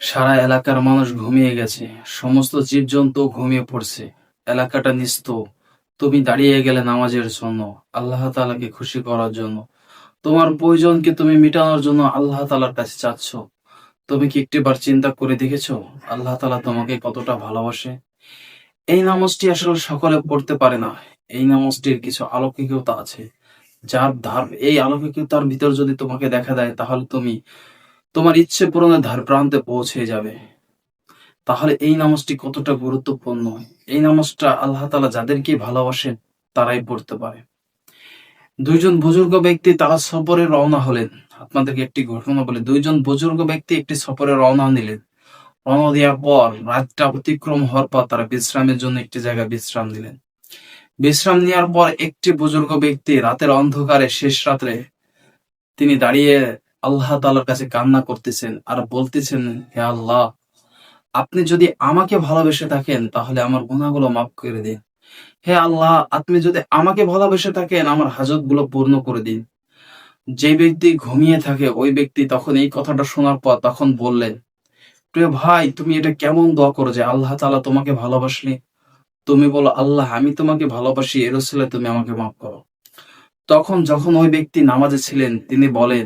সারা এলাকার মানুষ ঘুমিয়ে গেছে। সমস্ত জীবজন্তু ঘুমিয়ে পড়ছে। এলাকাটা নিস্ত তুমি দাঁড়িয়ে গেলে নামাজের জন্য। আল্লাহ তাআলাকে খুশি করার জন্য। তোমার প্রয়োজনকে তুমি মিটানোর জন্য আল্লাহ তালার কাছে চাচ্ছ। তুমি কি একটিবার চিন্তা করে দেখেছ? আল্লাহ তালা তোমাকে কতটা ভালোবাসে? এই নামাজটি আসলে সকলে পড়তে পারে না। এই নামাজটির কিছু অলৌকিকতা আছে। যার ধার এই অলৌকিকতার ভিতর যদি তোমাকে দেখা দেয়, তাহলে তুমি তোমার ইচ্ছে পূরণের ধার প্রান্তে পৌঁছে যাবে। তাহলে এই নামাজটি কতটা গুরুত্বপূর্ণ? এই নামাজটা আল্লাহ তাআলা যাদেরকে ভালোবাসেন, তারাই পড়তে পারে। দুইজন বুজুর্গ ব্যক্তি তারা সফরে রওনা হলেন। আপনাদেরকে একটি ঘটনা বলে। দুইজন বুজুর্গ ব্যক্তি একটি সফরে রওনা নিলেন। রওনা দেওয়ার পর রাতটা অতিক্রম হওয়ার পর তারা বিশ্রামের জন্য একটি জায়গায় বিশ্রাম নিলেন। বিশ্রাম নেওয়ার পর একটি বুজুর্গ ব্যক্তি রাতের অন্ধকারে শেষ রাত্রে তিনি দাঁড়িয়ে আল্লাহ তালার কাছে কান্না করতেছেন আর বলতেছেন, হে আল্লাহ, আপনি যদি আমাকে ভালোবেসে থাকেন, তাহলে আমার গুনাহগুলো মাফ করে দিন। হে আল্লাহ, আপনি যদি আমাকে ভালোবেসে থাকেন, আমার হাজতগুলো পূর্ণ করে দিন। যে ব্যক্তি ঘুমিয়ে থাকে, ওই ব্যক্তি তখন এই কথাটা শোনার পর তখন বললেন, প্রিয় ভাই, তুমি এটা কেমন দোয়া করো যে আল্লাহ তাআলা তোমাকে ভালোবাসলে? তুমি বলো, আল্লাহ, আমি তোমাকে ভালোবাসি এর উসিলায় তুমি আমাকে মাফ করো। তখন যখন ওই ব্যক্তি নামাজে ছিলেন, তিনি বলেন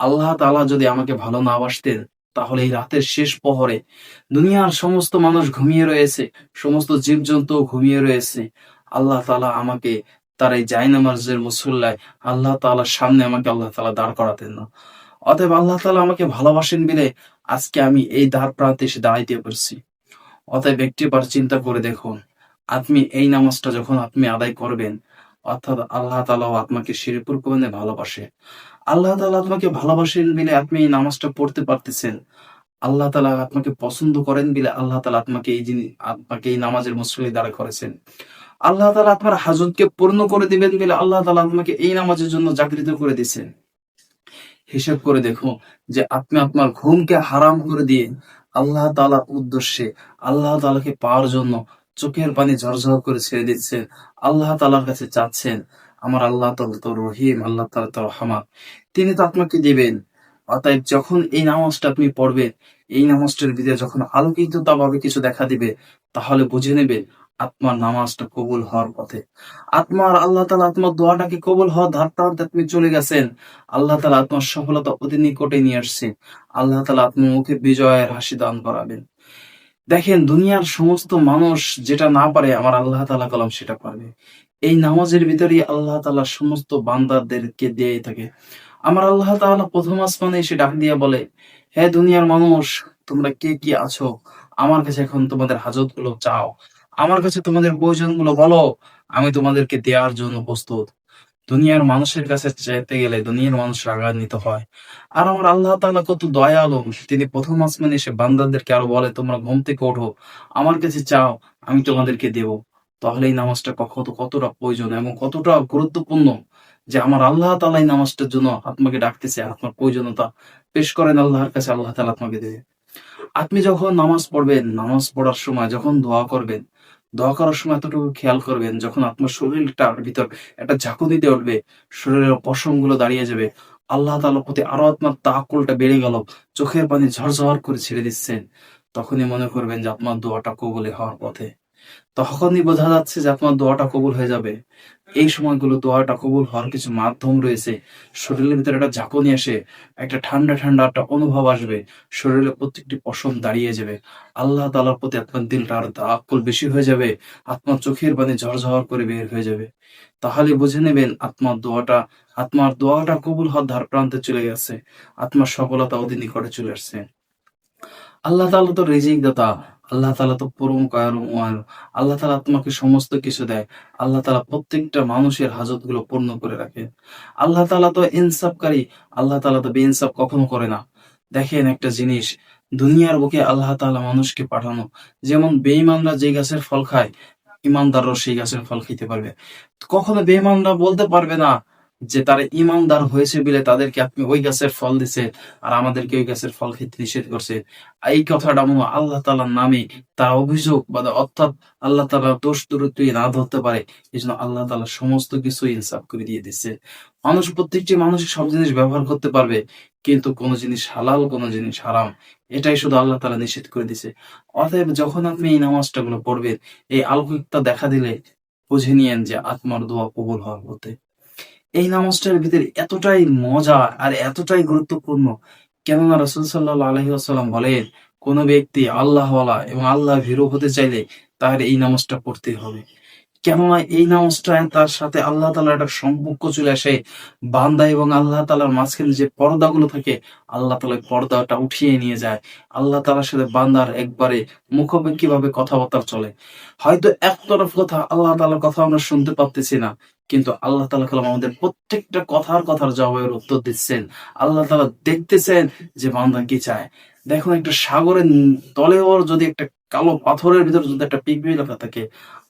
আল্লাহ তালা যদি আমাকে ভালো না বাসতেন, তাহলে এই রাতের শেষ প্রহরে দুনিয়ার সমস্ত মানুষ ঘুমিয়ে রয়েছে, সমস্ত জীবজন্তু ঘুমিয়ে রয়েছে। আল্লাহ তাআলা আমাকে তার এই জায়নামাজের মুসল্লায় আল্লাহ তাআলার সামনে আমাকে আল্লাহ তালা দাঁড় করাতেন না। অতএব আল্লাহ তালা আমাকে ভালোবাসেন বলে আজকে আমি এই দ্বার প্রান্তে এসে দাঁড়াইতে পারছি। অতএব একটিবার চিন্তা করে দেখুন, আপনি এই নামাজটা যখন আপনি আদায় করবেন অর্থাৎ আল্লাহ তাআলাও আপনাকে শিরপুর পরিমাণে ভালোবাসে। আল্লাহ তাআলা আপনাকে ভালোবাসেন বলে আপনি এই নামাজটা পড়তে পারতেছেন। আল্লাহ তাআলা আপনাকে পছন্দ করেন বলে আল্লাহ তাআলা আপনাকে এই জিনিস, আপনাকে এই নামাজের মুসল্লি দাঁড়া করেছেন। আল্লাহ তাআলা আপনার হাজতকে পূর্ণ করে দিবেন বলে আল্লাহ তাআলা আপনাকে এই নামাজের জন্য জাগৃত করে দিয়েছেন। হিসাব করে দেখো যে আপনি আপনার ঘুমকে হারাম করে দিয়ে আল্লাহ তাআলার উদ্দেশ্যে, আল্লাহ তালাকে পাওয়ার জন্য চোখের পানি ঝরঝর করে ছেড়ে দিচ্ছেন আল্লাহ তালার কাছে চাচ্ছেন, আমার আল্লাহ তাআলা তো রহিম, আল্লাহ তাআলা তো রহমান তিনি তো আপনাকে দিবেন। অতএব যখন এই নামাজটা আপনি পড়বেন, এই নামাজটার ভিতরে যখন আলোকিততা ভাবে কিছু দেখা দিবে, তাহলে বুঝে নেবে আত্মার নামাজটা কবুল হওয়ার পথে। আপনার আল্লাহ তাআলা আপনার দোয়াটাকে কবুল হওয়ার ধার প্রান্তে আপনি চলে গেছেন। আল্লাহ তালা আত্মার সফলতা অতি নিকটে নিয়ে আসছেন। আল্লাহ তালা আপনার মুখে বিজয়ের হাসি দান করাবেন। দেখেন, দুনিয়ার সমস্ত মানুষ যেটা না পারে, আমার আল্লাহ তাআলা কলম সেটা পারবে। এই নামাজের ভিতরেই আল্লাহ তাআলা সমস্ত বান্দাদেরকে দিয়ে থাকে। আমার আল্লাহ তাআলা প্রথম আসমানে এসে ডাক দিয়ে বলে হ্যাঁ দুনিয়ার মানুষ, তোমরা কে কি আছো? আমার কাছে এখন তোমাদের হাজতগুলো চাও। আমার কাছে তোমাদের প্রয়োজনগুলো বলো। আমি তোমাদেরকে দেওয়ার জন্য প্রস্তুত। দুনিয়ার মানুষের কাছে চাইতে গেলে দুনিয়ার মানুষ রাগান্বিত হয়। আর আমার আল্লাহ তাআলা কত দয়ালু। তিনি প্রথম আসমানে এসে বান্দাদেরকে আরও বলে, তোমরা ঘুম থেকে ওঠো, আমার কাছে চাও, আমি তোমাদেরকে দেব। তাহলে এই নামাজটা কত কতটা প্রয়োজন এবং কতটা গুরুত্বপূর্ণ যে আমার আল্লাহ তাআলা এই নামাজটার জন্য আত্মাকে ডাকতেছে আপনার প্রয়োজনীয়তা পেশ করেন আল্লাহর কাছে, আল্লাহ তাআলা আপনাকে দেবে। আপনি যখন নামাজ পড়বেন, নামাজ পড়ার সময় যখন দোয়া করবেন দোয়া করার সময় এতটুকু খেয়াল করবেন, যখন আপনার শরীরটার ভিতর একটা ঝাঁকু দিতে উঠবে, শরীরের পশমগুলো দাঁড়িয়ে যাবে। আল্লাহ তালার প্রতি আরও আপনার তাকুলটা বেড়ে গেল, চোখের পানি ঝরঝর করে ছেড়ে দিচ্ছেন। তখনই মনে করবেন যে আপনার দোয়াটা কবলে হওয়ার পথে। তখনই বোঝা যাচ্ছে যে আপনার দোয়াটা কবুল হয়ে যাবে। এই সময়গুলো দোয়াটা কবুল হওয়ার কিছু মাধ্যম রয়েছে। শরীরের ভিতরে একটা ঝাঁকুনি আসে, একটা ঠান্ডা ঠান্ডা একটা অনুভব আসবে শরীরের প্রত্যেকটি পশম দাঁড়িয়ে যাবে। আল্লাহ তাআলার প্রতি আপনার দিলটা আর তাকুল বেশি হয়ে যাবে আত্মার চোখের পানি ঝরঝর করে বের হয়ে যাবে। তাহলে বুঝে নেবেন আত্মার দোয়াটা আত্মার দোয়াটা কবুল হওয়ার ধার প্রান্তে চলে গেছে আত্মার সফলতা অতি নিকটে চলে আসছে। আল্লাহ তাআলা তো রেজিক দাতা আল্লাহ তালা তো পরম কয়ালু ময়ালু আল্লাহ তাআলা তোমাকে সমস্ত কিছু দেয়। আল্লাহ তাআলা প্রত্যেকটা মানুষের হাজতগুলো পূর্ণ করে রাখে। আল্লাহ তাআলা তো ইনসাফকারী। আল্লাহ তাআলা তো বেইনসাফ কখনো করে না। দেখেন একটা জিনিস, দুনিয়ার বুকে আল্লাহ তাআলা মানুষকে পাঠানো। যেমন বেঈমানরা যে গাছের ফল খায়, ইমানদাররাও সেই গাছের ফল খেতে পারবে। কখনো বেঈমানরা বলতে পারবে না যে তারা ইমানদার হয়েছে বলে তাদেরকে আপনি ওই গাছের ফল দিছে আর আমাদেরকে ওই গাছের ফল খেতে নিষেধ করছে। এই কথাটা মনে আল্লাহ তালার নামে তার অভিযোগ বা অর্থাৎ আল্লাহ তালা দোষ দূরত্বই না ধরতে পারে এই জন্য আল্লাহ তালা সমস্ত কিছু ইনসাফ করে দিয়ে দিচ্ছে মানুষ প্রত্যেকটি মানুষ সব জিনিস ব্যবহার করতে পারবে, কিন্তু কোনো জিনিস হালাল, কোনো জিনিস হারাম, এটাই শুধু আল্লাহ তালা নিষেধ করে দিছে অতএব যখন আপনি এই নামাজটা গুলো পড়বেন, এই আলৌকিকতা দেখা দিলে বুঝে নিয়েন যে আত্মার দোয়া কবুল হওয়ার পথে। এই নামাজটার ভিতরে এতটাই মজা আর এতটাই গুরুত্বপূর্ণ। কেননা রসুল সাল্লাহ আলহি আসাল্লাম বলেন, কোনো ব্যক্তি আল্লাহওয়ালা এবং আল্লাহ ভীরু হতে চাইলে তার এই নামাজটা পড়তে হবে। কেননা এই নামাজটা তার সাথে আল্লাহ তালার একটা সম্পর্ক চলে আসে। বান্দা এবং আল্লাহ তালার মাঝখানে যে পর্দাগুলো থাকে, আল্লাহ তালা পর্দাটা উঠিয়ে নিয়ে যায়। আল্লাহ তালার সাথে বান্দার একবারে মুখোমুখি ভাবে কথাবার্তা চলে। হয়তো একতরফ কথা আল্লাহ তালার কথা আমরা শুনতে পারতেছি না, কিন্তু আল্লাহ তালা কালাম আমাদের প্রত্যেকটা কথার কথার জবাবের উত্তর দিচ্ছেন। আল্লাহ তালা দেখতেছেন যে বান্দা কি চায়। দেখুন, একটা সাগরের তলেও যদি একটা কালো পাথরের ভিতরে যদি একটা পিগমি লেখা থাকে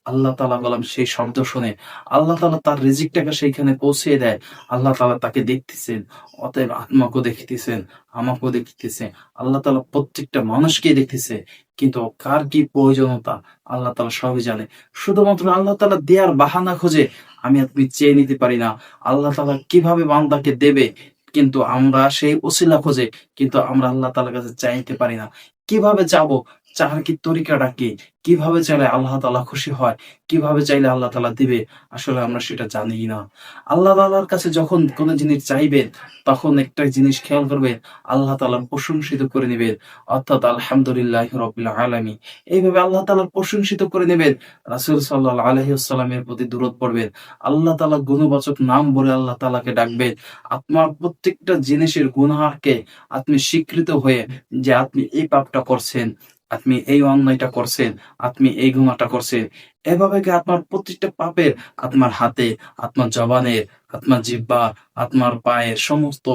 আল্লাহ তালা বললাম সেই শব্দ শুনে আল্লাহ তালা তার রিজিকটাকে সেইখানে পৌঁছে দেয়। আল্লাহ তালা তাকে দেখতেছেন, অতএব আত্মাকেও দেখতেছেন, আমাকেও দেখতেছে। আল্লাহ তালা প্রত্যেকটা মানুষকে দেখতেছে, কিন্তু কার কি প্রয়োজনীয়তা আল্লাহ তালা সবই জানে। শুধুমাত্র আল্লাহ তালা দেয়ার বাহানা খোঁজে আমি আপনি চেয়ে নিতে পারি না। আল্লাহ তালা কীভাবে বান্দাকে দেবে? কিন্তু আমরা সেই ওসিলা খোঁজে, কিন্তু আমরা আল্লাহ তালার কাছে চাইতে পারি না। কীভাবে চাবো চার কি তরিকাটা কি? কীভাবে চাইলে আল্লাহ তালা খুশি হয়? কীভাবে চাইলে আল্লাহ তালা দিবে? আসলে আমরা সেটা জানি না। আল্লাহ তালার কাছে যখন কোনো জিনিস চাইবেন, তখন একটা জিনিস খেয়াল করবেন, আল্লাহ তালা প্রশংসিত করে নেবেন। অর্থাৎ আলহামদুলিল্লাহ রবিল আলমী এইভাবে আল্লাহ তালার প্রশংসিত করে নেবেন। রাসুল সাল্লাহ আলহিউসাল্লামের প্রতি দূরত পড়বেন। আল্লাহ তালা গুণবাচক নাম বলে আল্লাহ তালাকে ডাকবেন। আপনার প্রত্যেকটা জিনিসের গুণহারকে আপনি স্বীকৃত হয়ে যে আপনি এই পাপটা করছেন। আপনি এই অন্যায়টা করছেন, আপনি এই গুণাটা করছেন, এভাবে আপনার প্রত্যেকটা পাপের, আপনার হাতে, আপনার জবানের আপনার জিব্বা আপনার পায়ের সমস্ত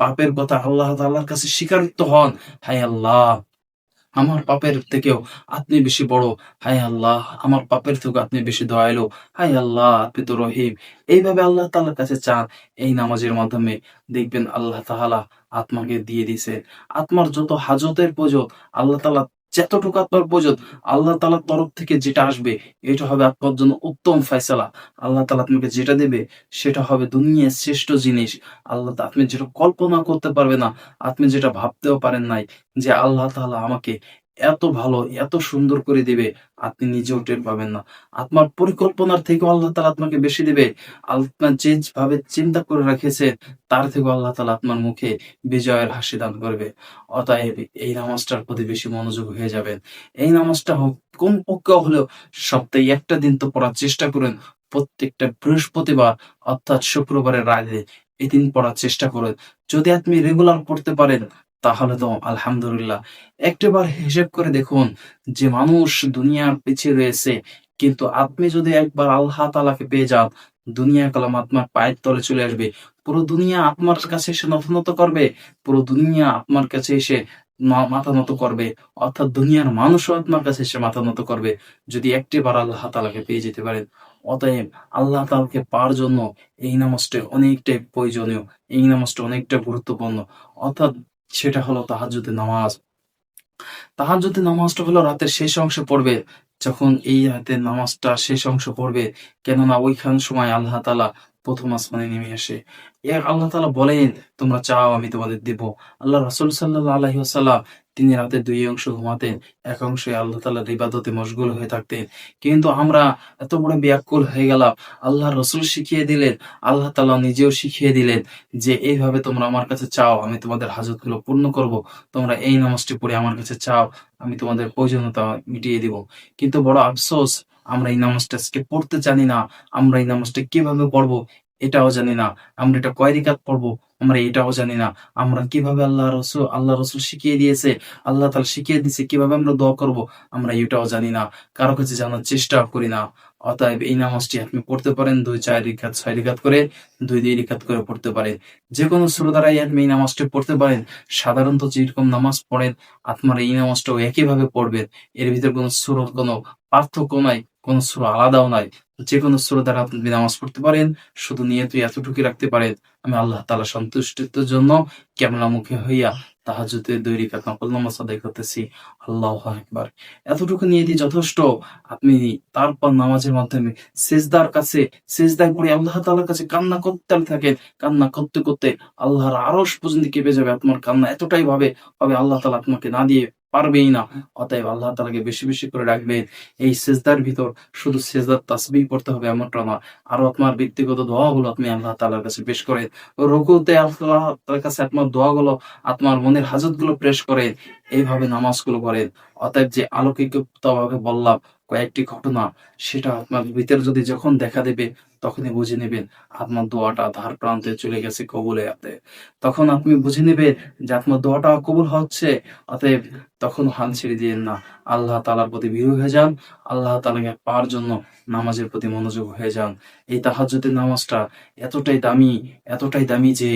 পাপের কথা আল্লাহ তাল্লাহর কাছে স্বীকারিত হন? হাই আল্লাহ, আমার পাপের থেকেও আপনি বেশি বড়। হাই আল্লাহ, আমার পাপের থেকে আপনি বেশি দয়ালু। হাই আল্লাহ, আপনি তো রহিম। এইভাবে আল্লাহ তাআলার কাছে চান, এই নামাজের মাধ্যমে দেখবেন আল্লাহ তাহালা আত্মাকে দিয়ে দিছে আত্মার যত হাজতের প্রয়োজন আল্লাহ তাআলা যতটুকু আপনার প্রয়োজন আল্লাহ তালার তরফ থেকে যেটা আসবে, এটা হবে আপনার জন্য উত্তম ফয়সালা। আল্লাহ তালা আপনাকে যেটা দেবে, সেটা হবে দুনিয়ার শ্রেষ্ঠ জিনিস। আল্লাহ আপনি যেটা কল্পনা করতে পারবে না, আপনি যেটা ভাবতেও পারেন নাই যে আল্লাহ তালা আমাকে এত ভালো, এত সুন্দর করে দিবে, আপনি নিজেও টের পাবেন না। আপনার পরিকল্পনার থেকে আল্লাহ তালা আপনাকে বেশি দিবে। আপনার যে ভাবে চিন্তা করে রেখেছে, তার থেকে আল্লাহ তালা আপনার মুখে বিজয়ের হাসি দান করবে। অতএব এই নামাজটার প্রতি বেশি মনোযোগ হয়ে যাবেন। এই নামাজটা হোক, কোন পক্ষে হলেও সপ্তাহে একটা দিন তো পড়ার চেষ্টা করেন। প্রত্যেকটা বৃহস্পতিবার অর্থাৎ শুক্রবারের রাতে এই দিন পড়ার চেষ্টা করেন। যদি আপনি রেগুলার পড়তে পারেন তাহলে তো আলহামদুলিল্লাহ। একটাবার হিসেব করে দেখুন, যে মানুষ দুনিয়ার পিছিয়ে রয়েছে, কিন্তু আপনি যদি একবার আল্লাহ তালাকে পেয়ে যান, দুনিয়া কালাম আপনার পায়ের তলে চলে আসবে। পুরো দুনিয়া আপনার কাছে এসে নত করবে, পুরো দুনিয়া আপনার কাছে এসে মাথা নত করবে, অর্থাৎ দুনিয়ার মানুষও আপনার কাছে এসে মাথা নত করবে, যদি একটিবার আল্লাহ তালাকে পেয়ে যেতে পারেন। অতএব আল্লাহ তালাকে পাওয়ার জন্য এই নামাজটা অনেকটাই প্রয়োজনীয়, এই নামাজটা অনেকটা গুরুত্বপূর্ণ। অর্থাৎ সেটা হলো তাহাজ্জুদের নামাজ। তাহাজ্জুদের নামাজটা হলো রাতের শেষ অংশ পড়বে। যখন এই রাতের নামাজটা শেষ অংশ পড়বে, কেননা ওইখান সময় আল্লাহ তালা প্রথম আসমানে নেমে আসে। আল্লাহ তালা বলেন, তোমরা চাও আমি তোমাদের দিব। আল্লাহ রাসুল সাল্লাহ আলহি আসাল্লাম তিনি রাতে দুই অংশ ঘুমাতেন, এক অংশে আল্লাহ তালার ইবাদতে মশগুল হয়ে থাকতেন। কিন্তু আমরা এত বড় ব্যাকুল হয়ে গেলাম, আল্লাহ রসুল শিখিয়ে দিলেন, আল্লাহ তালা নিজেও শিখিয়ে দিলেন যে এইভাবে তোমরা আমার কাছে চাও, আমি তোমাদের হাজতগুলো পূর্ণ করব, তোমরা এই নামাজটি পড়ে আমার কাছে চাও, আমি তোমাদের প্রয়োজনীয়তা মিটিয়ে দিব। কিন্তু বড় আফসোস, আমরা এই নামাজটা আজকে পড়তে জানি না, আমরা এই নামাজটা কীভাবে পড়ব এটাও জানি না, আমরা এটা কয় রিকাত পড়ব? আমরা এটাও জানি না। আমরা কীভাবে আল্লাহ রসুল আল্লাহ রসুল শিখিয়ে দিয়েছে, আল্লাহ তালা শিখিয়ে দিয়েছে, কীভাবে আমরা দোয়া করব, আমরা এটাও জানি না। কারও কাছে জানার চেষ্টা করি না। অতএব এই নামাজটি আপনি পড়তে পারেন, দুই, চার রিকাত, ছয় রিকাত করে, দুই দুই রিকাত করে পড়তে পারেন। যে কোনো শ্রোতারাই আপনি এই নামাজটি পড়তে পারেন, সাধারণত যেরকম নামাজ পড়েন, আপনার এই নামাজটাও একইভাবে পড়বেন। এর ভিতরে কোনো সুর কোনো পার্থক্য নাই। কোন সুরা আলাদাও নাই। যে কোনো সুরা দ্বারা আপনি নামাজ পড়তে পারেন, শুধু নিয়ে তুই এতটুকু রাখতে পারেন, আমি আল্লাহ তালা সন্তুষ্টির জন্য মুখে হইয়া তাহাজুতে দৈরিক নকল নামাজ আদায় করতেছি। আল্লাহ একবার এতটুকু নিয়ে দিয়ে যথেষ্ট। আপনি তারপর নামাজের মাধ্যমে সেজদার কাছে, সেজদায় পড়ে আল্লাহ তালার কাছে কান্না করতে থাকেন। কান্না করতে করতে আল্লাহর আরস পর্যন্ত কেঁপে যাবে, আপনার কান্না এতটাই ভাবে হবে আল্লাহ তালা আপনাকে না দিয়ে পারবেই না। অতএব আল্লাহ তালাকে বেশি বেশি করে রাখবেন এই সেজদার ভিতর শুধু সেজদার তাসবি পড়তে হবে এমনটা না। আরও আপনার ব্যক্তিগত দোয়াগুলো আপনি আল্লাহ তালার কাছে পেশ করেন। রঘুতে আল্লাহ তার কাছে আপনার দোয়াগুলো আপনার মনের হাজতগুলো পেশ করেন। এইভাবে নামাজগুলো করেন অতএব যে আলোকিকভাবে বললাম কয়েকটি ঘটনা সেটা আপনার ভিতরে যদি যখন দেখা দেবে, তখনই বুঝে নেবেন। আপনার দোয়াটা ধার প্রান্তে চলে গেছে কবুলে হাতে। তখন আপনি বুঝে নেবেন যে আপনার দোয়াটা কবুল হচ্ছে, অতএব তখন হাল ছেড়ে দিয়েন না। আল্লাহ তালার প্রতি ভীরু হয়ে যান। আল্লাহ তালাকে পাওয়ার জন্য নামাজের প্রতি মনোযোগ হয়ে যান। এই তাহাজ্জুদের নামাজটা এতটাই দামি এতটাই দামি যে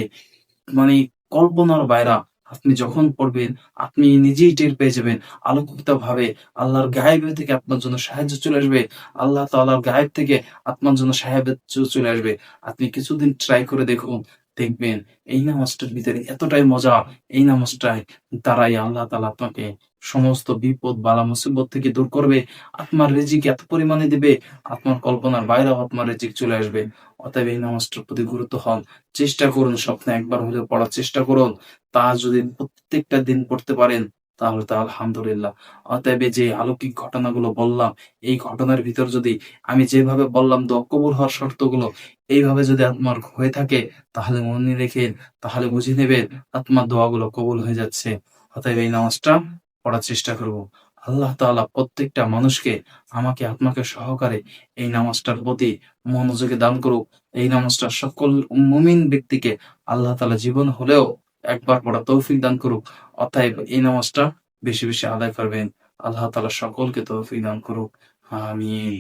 মানে কল্পনার বাইরা আপনি যখন পড়বেন, আপনি নিজেই টের পেয়ে যাবেন। আলোকিত ভাবে আল্লাহর গায়েব থেকে আপনার জন্য সাহায্য চলে আসবে। আল্লাহ তাআলার গায়েব থেকে আপনার জন্য সাহায্য চলে আসবে। আপনি কিছুদিন ট্রাই করে দেখুন দেখবেন, এই নামাজটার ভিতরে এতটাই মজা, এই নামাজটায় দ্বারাই আল্লাহ তালা আপনাকে সমস্ত বিপদ, বালা, মুসিবত থেকে দূর করবে আত্মার রেজিক এত পরিমাণে দেবে আত্মার কল্পনার বাইরেও আত্মার রেজিক চলে আসবে। অতএব এই নামাজটার প্রতি গুরুত্ব হন, চেষ্টা করুন স্বপ্নে একবার হলেও পড়ার চেষ্টা করুন, তা যদি প্রত্যেকটা দিন পড়তে পারেন তাহলে তো আলহামদুলিল্লাহ। অতএব যে অলৌকিক ঘটনাগুলো বললাম, এই ঘটনার ভিতর যদি আমি যেভাবে বললাম দোয়া কবুল হওয়ার শর্তগুলো এইভাবে যদি আপনার হয়ে থাকে, তাহলে মনে রেখেন, তাহলে বুঝে নেবেন আপনার দোয়াগুলো কবুল হয়ে যাচ্ছে। অতএব এই নামাজটা পড়ার চেষ্টা করব। আল্লাহ তাআলা প্রত্যেকটা মানুষকে আমাকে আত্মাকে সহকারে এই নামাজটার প্রতি মনোযোগে দান করুক। এই নামাজটা সকল মুমিন ব্যক্তিকে আল্লাহ তাআলা জীবন হলেও একবার পড়া তৌফিক দান করুক, অতএব এই নামাজটা বেশি বেশি আদায় করবেন। আল্লাহ তালা সকলকে তৌফিক দান করুক। আমিন।